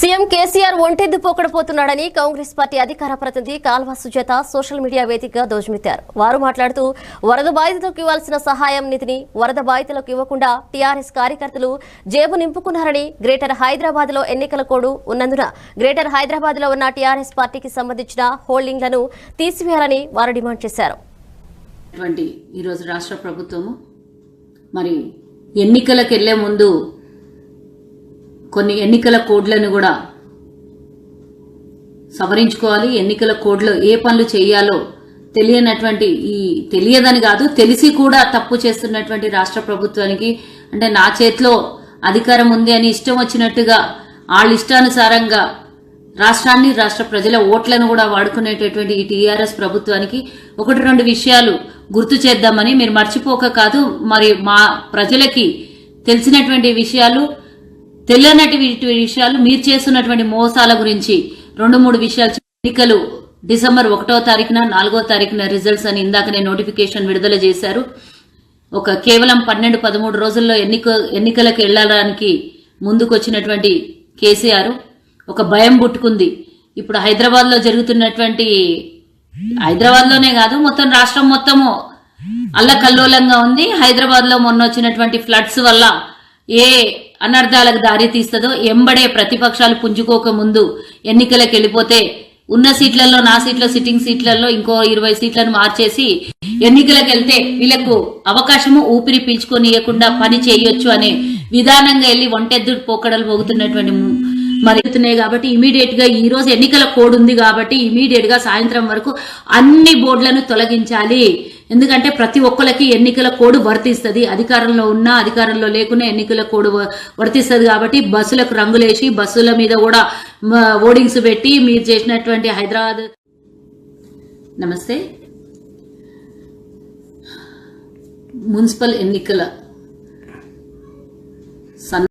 CM KCR ఒంటెద్దు పోకడపోతున్నాడని Congress party అధికార ప్రతినిధి కాల్వ సుజాత సోషల్ మీడియా వేదికగా దోషమిత్తారు వారు మాట్లాడుతూ వరద బాధితులకు ఇవ్వాల్సిన సహాయం నిధిని వరద బాధితులకు ఇవ్వకుండా టీఆర్ఎస్ కార్యకర్తలు జేబు నింపుకున్నారని గ్రేటర్ హైదరాబాద్లో ఎన్నికల కోడు ఉన్నందున గ్రేటర్ హైదరాబాద్లో ఉన్న టీఆర్ఎస్ పార్టీకి సంబంధించిన హోల్డింగ్లను తీసివేయాలని వారు డిమాండ్ చేశారు. ఈరోజు రాష్ట్ర ప్రభుత్వము మరి ఎన్నికలకు వెళ్ళే ముందు కొన్ని ఎన్నికల కోడ్లను కూడా సవరించుకోవాలి. ఎన్నికల కోడ్లో ఏ పనులు చేయాలో తెలియనటువంటి ఈ తెలియదని కాదు తెలిసి కూడా తప్పు చేస్తున్నటువంటి రాష్ట్ర ప్రభుత్వానికి అంటే నా చేతిలో అధికారం ఉంది అని ఇష్టం వచ్చినట్టుగా వాళ్ళ ఇష్టానుసారంగా రాష్ట్రాన్ని రాష్ట్ర ప్రజల ఓట్లను కూడా వాడుకునేటటువంటి ఈ టీఆర్ఎస్ ప్రభుత్వానికి ఒకటి రెండు విషయాలు గుర్తు చేద్దామని మీరు మర్చిపోక కాదు మరి మా ప్రజలకి తెలిసినటువంటి విషయాలు తెలియనటువంటి విషయాలు మీరు చేస్తున్నటువంటి మోసాల గురించి రెండు మూడు విషయాలు ఎన్నికలు డిసెంబర్ ఒకటో తారీఖున నాలుగో తారీఖున రిజల్ట్స్ అని ఇందాకనే నోటిఫికేషన్ విడుదల చేశారు. ఒక కేవలం పన్నెండు పదమూడు రోజుల్లో ఎన్నిక ఎన్నికలకు వెళ్ళడానికి ముందుకొచ్చినటువంటి కేసీఆర్. ఒక భయం పుట్టుకుంది. ఇప్పుడు హైదరాబాద్లో జరుగుతున్నటువంటి హైదరాబాద్లోనే కాదు మొత్తం రాష్ట్రం మొత్తము అల్లకల్లోలంగా ఉంది. హైదరాబాద్లో మొన్న వచ్చినటువంటి ఫ్లడ్స్ వల్ల ఏ అనర్థాలకు దారి తీస్తుందో ఎంబడే ప్రతిపక్షాలు పుంజుకోక ముందు ఎన్నికలకు వెళ్ళిపోతే ఉన్న సీట్లలో నా సీట్లో సిట్టింగ్ సీట్లలో ఇంకో ఇరవై సీట్లను మార్చేసి ఎన్నికలకు వెళ్తే వీళ్ళకు అవకాశము ఊపిరి పీల్చుకొనియకుండా పని చేయొచ్చు అనే విధానంగా వెళ్ళి ఒంటెద్దు పోకడలు పోగుతున్నటువంటి మరుగుతున్నాయి కాబట్టి ఇమీడియట్గా ఈ రోజు ఎన్నికల కోడ్ ఉంది కాబట్టి ఇమీడియట్గా సాయంత్రం వరకు అన్ని బోర్డులను తొలగించాలి. ఎందుకంటే ప్రతి ఒక్కరికి ఎన్నికల కోడ్ వర్తిస్తుంది. అధికారంలో ఉన్నా అధికారంలో లేకున్నా ఎన్నికల కోడ్ వర్తిస్తుంది కాబట్టి బస్సులకు రంగులేసి బస్సుల మీద కూడా ఓడింగ్స్ పెట్టి మీరు చేసినటువంటి హైదరాబాద్ నమస్తే. మున్సిపల్ ఎన్నికల